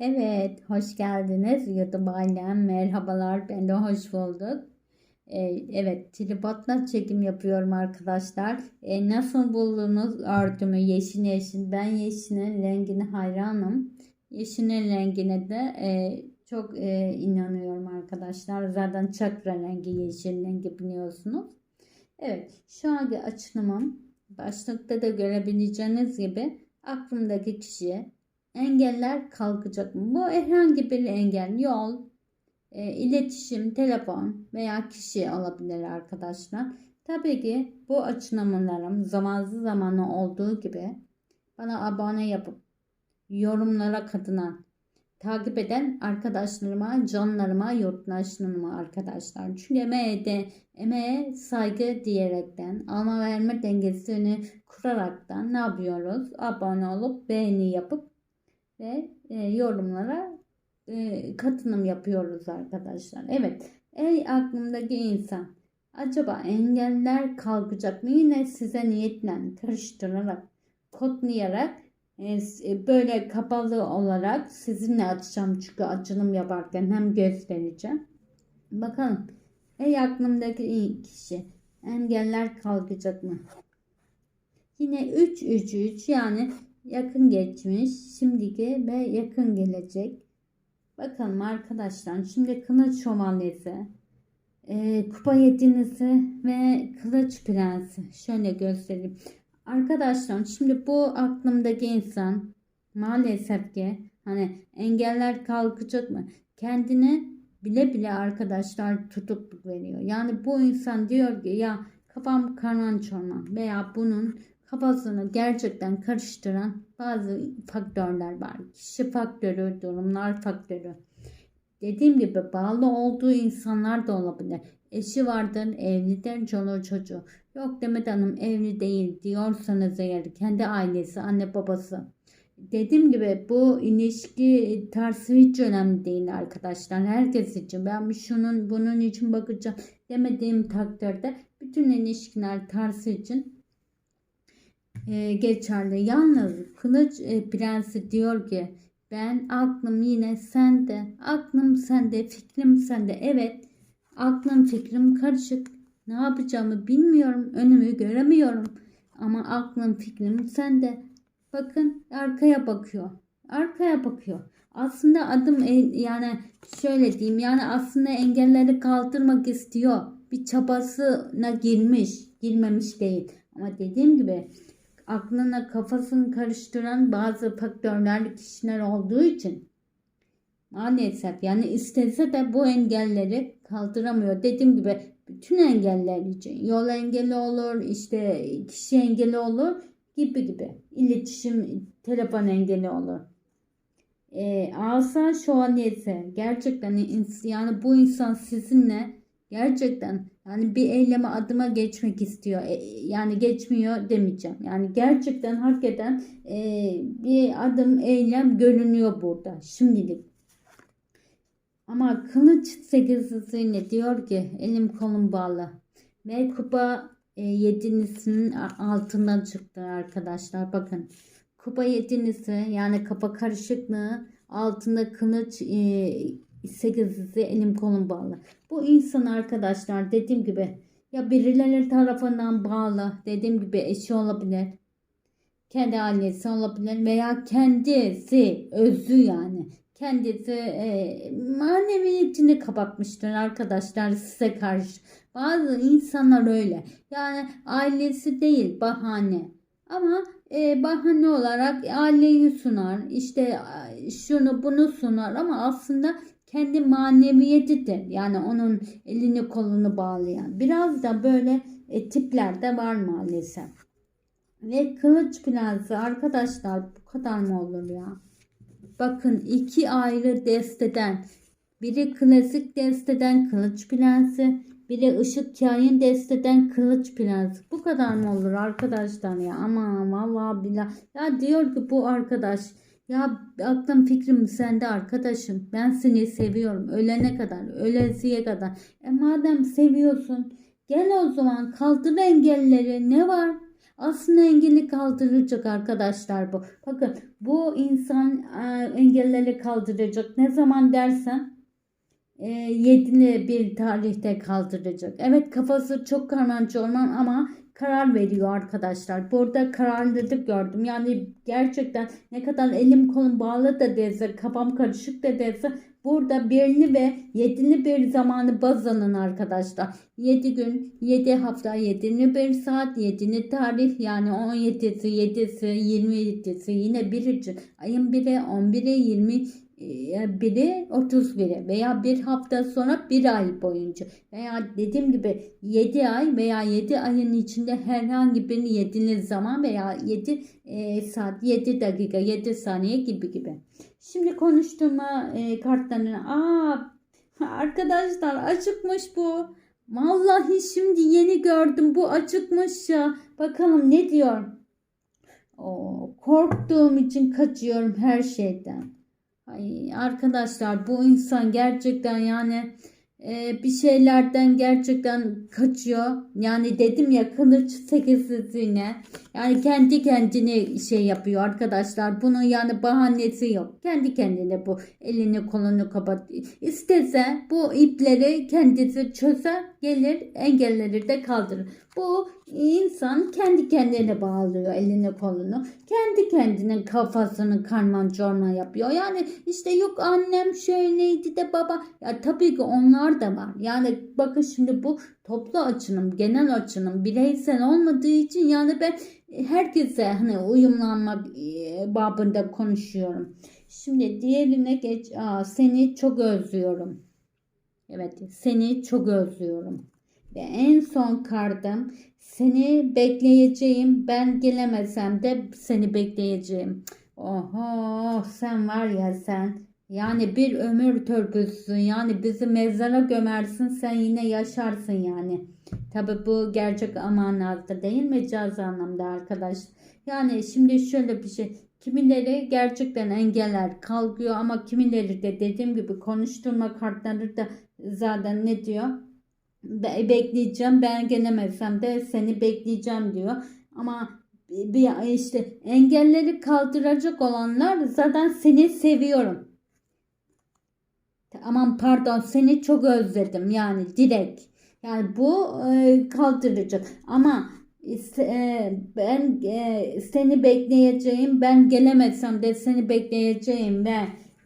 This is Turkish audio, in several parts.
Evet, hoş geldiniz YouTube ailem. Merhabalar, ben de hoş bulduk. Ee, evet, tripodla çekim yapıyorum arkadaşlar. Ee, nasıl buldunuz örtümü yeşil yeşil? Ben yeşilin rengine hayranım. Yeşilin rengine de e, çok e, inanıyorum arkadaşlar. Zaten çakra rengi, yeşil rengi biliyorsunuz. Evet, şu anki açılımım başlıkta da görebileceğiniz gibi aklımdaki kişiye engeller kalkacak mı? Bu herhangi bir engel, yol, e, iletişim, telefon veya kişi olabilir arkadaşlar. Tabii ki bu açılımlarım zamanlı zamanlı olduğu gibi bana abone yapıp yorumlara katılan, takip eden arkadaşlarıma, canlarıma, yurttaşlarıma arkadaşlar. Çünkü emeğe, de, emeğe saygı diyerekten, alma verme dengesini kuraraktan ne yapıyoruz? Abone olup beğeni yapıp ve e, yorumlara e, katılım yapıyoruz arkadaşlar. Evet, ey aklımdaki insan, acaba engeller kalkacak mı? Yine size niyetle karıştırarak, kodlayarak, e, e, böyle kapalı olarak sizinle açacağım çünkü açılım yaparken hem göstereceğim. Bakalım, ey aklımdaki kişi, engeller kalkacak mı? Yine 3 3 3 yani yakın geçmiş, şimdiki ve yakın gelecek. Bakalım arkadaşlar şimdi kılıç şövalyesi, e, kupa yedinisi ve kılıç prensi. Şöyle göstereyim. Arkadaşlar şimdi bu aklımdaki insan maalesef ki hani engeller kalkacak mı? Kendine bile bile arkadaşlar tutukluk veriyor. Yani bu insan diyor ki ya kafam karman çorman veya bunun kafasını gerçekten karıştıran bazı faktörler var. Kişi faktörü, durumlar faktörü. Dediğim gibi bağlı olduğu insanlar da olabilir. Eşi vardır, evlidir, çoluğu çocuğu. Yok Demet Hanım evli değil diyorsanız eğer kendi ailesi, anne babası. Dediğim gibi bu ilişki tarzı hiç önemli değil arkadaşlar. Herkes için ben şunun bunun için bakacağım demediğim takdirde bütün ilişkiler tarzı için e, geçerli. Yalnız Kılıç e, Prensi diyor ki ben aklım yine sende. Aklım sende, fikrim sende. Evet aklım fikrim karışık. Ne yapacağımı bilmiyorum. Önümü göremiyorum. Ama aklım fikrim sende. Bakın arkaya bakıyor. Arkaya bakıyor. Aslında adım e- yani şöyle diyeyim yani aslında engelleri kaldırmak istiyor. Bir çabasına girmiş, girmemiş değil. Ama dediğim gibi aklına kafasını karıştıran bazı faktörler kişiler olduğu için maalesef yani istese de bu engelleri kaldıramıyor. Dediğim gibi bütün engeller için yol engeli olur, işte kişi engeli olur gibi gibi. İletişim, telefon engeli olur. E, asa şövalyesi gerçekten yani bu insan sizinle gerçekten yani bir eyleme adıma geçmek istiyor. E, yani geçmiyor demeyeceğim. Yani gerçekten hakikaten e, bir adım eylem görünüyor burada şimdilik. Ama kılıç sekizlisiyle diyor ki elim kolum bağlı. Ve kupa e, yedinisinin altından çıktı arkadaşlar. Bakın kupa yedinisi yani kafa karışıklığı altında kılıç e, sekizlisi elim kolum bağlı. Bu insan arkadaşlar dediğim gibi ya birileri tarafından bağlı dediğim gibi eşi olabilir. Kendi ailesi olabilir veya kendisi özü yani kendisi e, maneviyetini kapatmıştır arkadaşlar size karşı. Bazı insanlar öyle. Yani ailesi değil bahane. Ama e, bahane olarak aileyi sunar. işte şunu bunu sunar ama aslında kendi maneviyetidir. Yani onun elini kolunu bağlayan. Biraz da böyle e, tipler de var maalesef. Ve kılıç prensi arkadaşlar bu kadar mı olur ya? Bakın iki ayrı desteden. Biri klasik desteden kılıç prensi. Biri ışık kain desteden kılıç prensi. Bu kadar mı olur arkadaşlar ya? Ama vallahi billah. Ya diyor ki bu arkadaş ya aklım fikrim sende arkadaşım. Ben seni seviyorum. Ölene kadar, ölesiye kadar. E madem seviyorsun gel o zaman kaldır engelleri. Ne var? Aslında engeli kaldıracak arkadaşlar bu. Bakın bu insan e, engelleri kaldıracak. Ne zaman dersen e, yedili bir tarihte kaldıracak. Evet kafası çok karman çorman ama karar veriyor arkadaşlar. Burada kararlılık gördüm. Yani gerçekten ne kadar elim kolum bağlı da dese, kafam karışık da dese burada birini ve yedili bir zamanı baz alın arkadaşlar. 7 gün, 7 hafta, 7'li bir saat, 7'li tarih yani 17'si, 7'si, 27'si yine bir için ayın 1'i, 11'i, 20 e, biri 31'e veya bir hafta sonra bir ay boyunca veya dediğim gibi 7 ay veya 7 ayın içinde herhangi bir yedili zaman veya 7 e, saat 7 dakika 7 saniye gibi gibi. Şimdi konuştuğuma e, kartlarını aa arkadaşlar açıkmış bu. Vallahi şimdi yeni gördüm bu açıkmış ya. Bakalım ne diyor. Oo, korktuğum için kaçıyorum her şeyden. Ay arkadaşlar bu insan gerçekten yani e, bir şeylerden gerçekten kaçıyor. Yani dedim ya kılıç sekizsizliğine. Yani kendi kendine şey yapıyor arkadaşlar. Bunun yani bahanesi yok. Kendi kendine bu elini kolunu kapat. İstese bu ipleri kendisi çözer gelir engelleri de kaldırır. Bu insan kendi kendine bağlıyor elini kolunu. Kendi kendine kafasını karman çorman yapıyor. Yani işte yok annem şöyleydi de baba. Ya tabii ki onlar da var. Yani bakın şimdi bu toplu açınım, genel açınım, bireysel olmadığı için yani ben herkese hani uyumlanmak e, babında konuşuyorum. Şimdi diğerine geç. Aa, seni çok özlüyorum. Evet, seni çok özlüyorum. Ve en son kardım. Seni bekleyeceğim. Ben gelemesem de seni bekleyeceğim. Oho sen var ya sen. Yani bir ömür törpüsün. Yani bizi mezara gömersin. Sen yine yaşarsın yani. Tabi bu gerçek amanazda değil mecazi anlamda arkadaş. Yani şimdi şöyle bir şey. Kimileri gerçekten engeller kalkıyor ama kimileri de dediğim gibi konuşturma kartları da zaten ne diyor? Be- bekleyeceğim ben gelemezsem de seni bekleyeceğim diyor. Ama bir işte engelleri kaldıracak olanlar zaten seni seviyorum. Aman pardon seni çok özledim yani direkt. Yani bu e, kaldıracak ama e, ben e, seni bekleyeceğim ben gelemezsem de seni bekleyeceğim ve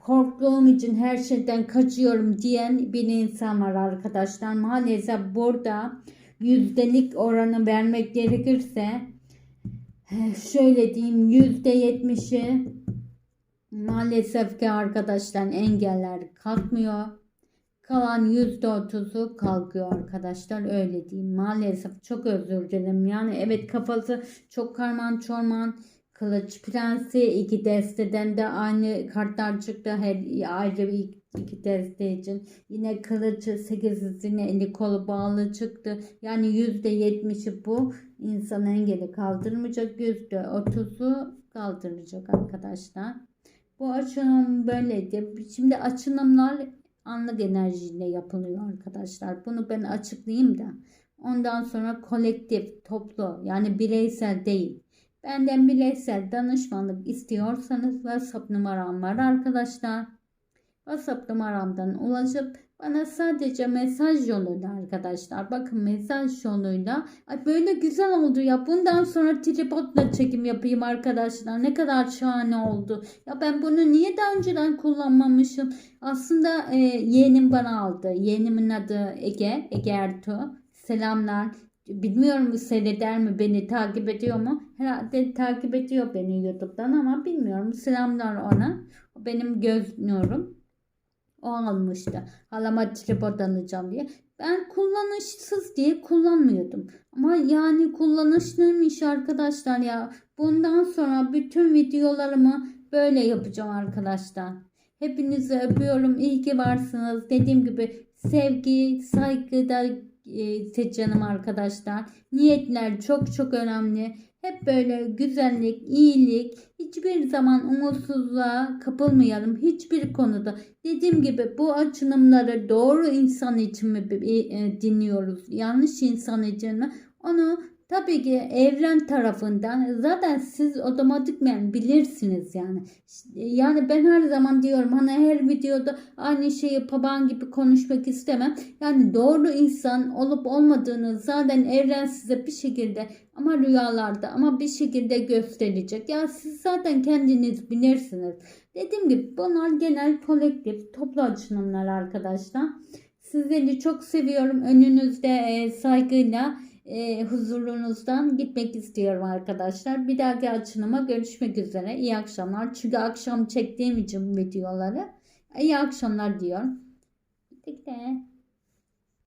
korktuğum için her şeyden kaçıyorum diyen bir insan var arkadaşlar. Maalesef burada yüzdelik oranı vermek gerekirse şöyle diyeyim yüzde yetmişi maalesef ki arkadaşlar engeller kalkmıyor. Kalan yüzde otuzu kalkıyor arkadaşlar öyle diyeyim. Maalesef çok özür dilerim. Yani evet kafası çok karman çorman. Kılıç Prensi iki desteden de aynı kartlar çıktı. Her ayrı bir iki deste için. Yine kılıcı sekizisine eli kolu bağlı çıktı. Yani yüzde yetmişi bu. insan engeli kaldırmayacak. Yüzde otuzu kaldıracak arkadaşlar. Bu açılım böyleydi. Şimdi açılımlar anlık enerjiyle yapılıyor arkadaşlar. Bunu ben açıklayayım da. Ondan sonra kolektif, toplu yani bireysel değil. Benden bireysel danışmanlık istiyorsanız WhatsApp numaram var arkadaşlar. WhatsApp numaramdan ulaşıp bana sadece mesaj yoluyla arkadaşlar. Bakın mesaj yoluyla. Ay böyle güzel oldu ya. Bundan sonra tripodla çekim yapayım arkadaşlar. Ne kadar şahane oldu. Ya ben bunu niye daha önceden kullanmamışım? Aslında e, yeğenim bana aldı. Yeğenimin adı Ege. Ege Ertuğ. Selamlar. Bilmiyorum seyreder mi beni takip ediyor mu? Herhalde takip ediyor beni YouTube'dan ama bilmiyorum. Selamlar ona. O benim göz nurum. O almıştı. Halama tripod alacağım diye. Ben kullanışsız diye kullanmıyordum. Ama yani kullanışlıymış arkadaşlar ya. Bundan sonra bütün videolarımı böyle yapacağım arkadaşlar. Hepinizi öpüyorum. İyi ki varsınız. Dediğim gibi sevgi, saygı da e, canım arkadaşlar. Niyetler çok çok önemli. Hep böyle güzellik, iyilik, hiçbir zaman umutsuzluğa kapılmayalım hiçbir konuda. Dediğim gibi bu açılımları doğru insan için mi e, dinliyoruz, yanlış insan için mi? Onu tabii ki evren tarafından zaten siz otomatikmen bilirsiniz yani. Yani ben her zaman diyorum hani her videoda aynı şeyi baban gibi konuşmak istemem. Yani doğru insan olup olmadığını zaten evren size bir şekilde ama rüyalarda ama bir şekilde gösterecek. Ya siz zaten kendiniz bilirsiniz. Dediğim gibi bunlar genel kolektif toplu açılımlar arkadaşlar. Sizleri çok seviyorum. Önünüzde e, saygıyla e, huzurunuzdan gitmek istiyorum arkadaşlar. Bir dahaki açılıma görüşmek üzere. İyi akşamlar. Çünkü akşam çektiğim için videoları. İyi akşamlar diyorum. Bitti.